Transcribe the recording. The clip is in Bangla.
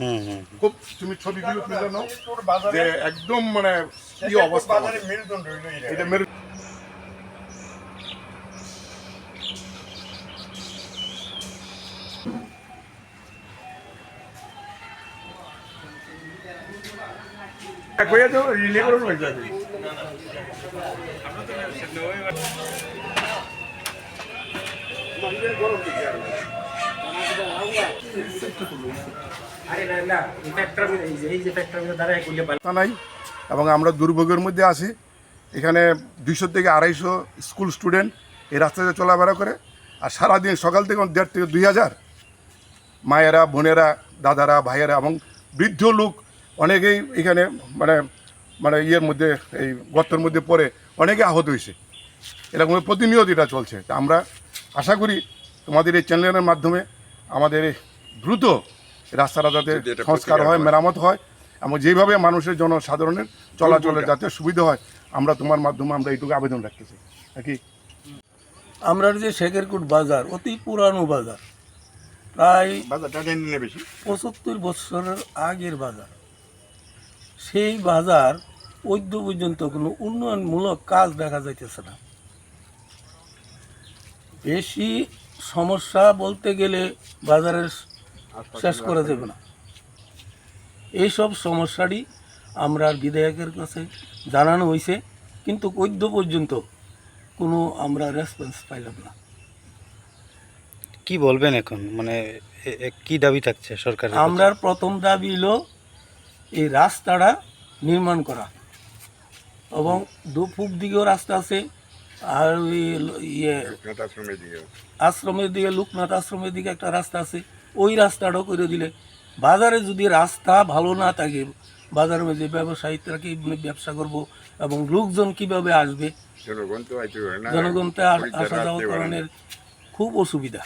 হুম হুম খুব তুমি ছবিগুলো তুলে নাও যে একদম মানে কি অবস্থা এটা মেরু কইয়া দাও রিলে করো না যাবে। তা নাই, এবং আমরা দুর্ভোগের মধ্যে আছি। এখানে দুইশো থেকে আড়াইশো স্কুল স্টুডেন্ট এই রাস্তাতে চলাফেরা করে, আর সারাদিন সকাল থেকে দেড় থেকে দুই হাজার মায়েরা, বোনেরা, দাদারা, ভাইয়েরা এবং বৃদ্ধ লোক অনেকেই এখানে মানে মানে ইয়ের মধ্যে, এই গর্তের মধ্যে পড়ে অনেকে আহত হয়েছে। এরকম প্রতিনিয়ত এটা চলছে। আমরা আশা করি তোমাদের এই চ্যানেলের মাধ্যমে আমাদের দ্রুত রাস্তাটা যাতে সংস্কার হয় মেরামত হয় এবং যেভাবে মানুষের জনসাধারণের চলাচলের যাতে সুবিধা হয় আমরা তোমার মাধ্যমে আমরা এইটুকু আবেদন রাখতেছি। নাকি? আমরা যে শেখেরকুট বাজার অতি পুরানো বাজার প্রায় বাজারটা নিলে বেশি। পঁচাত্তর বছরের আগের বাজার। সেই বাজার ঐদ্য পর্যন্ত কোনো উন্নয়নমূলক কাজ দেখা যাইতেছে না। বেশি সমস্যা বলতে গেলে বাজারের শেষ করা যাবে না। এইসব সমস্যারই আমরা বিধায়কের কাছে জানানো হয়েছে কিন্তু ঐদ্য পর্যন্ত কোনো আমরা রেসপন্স পাইলাম না। কি বলবেন এখন? মানে কি দাবি থাকছে সরকারের কাছে? আমরার প্রথম দাবি হলো এই রাস্তাটা নির্মাণ করা। এবং দুপুক দিকেও রাস্তা আছে আর ওই ইয়ে আশ্রমের দিকে লোকনাথ আশ্রমের দিকে একটা রাস্তা আছে। ওই রাস্তাটাও করে দিলে। বাজারে যদি রাস্তা ভালো না থাকে বাজারে মধ্যে ব্যবসায়ীরা কি ব্যবসা করব এবং লোকজন কীভাবে আসবে? জনগণ তো আসা যাওয়া কারণের খুব অসুবিধা।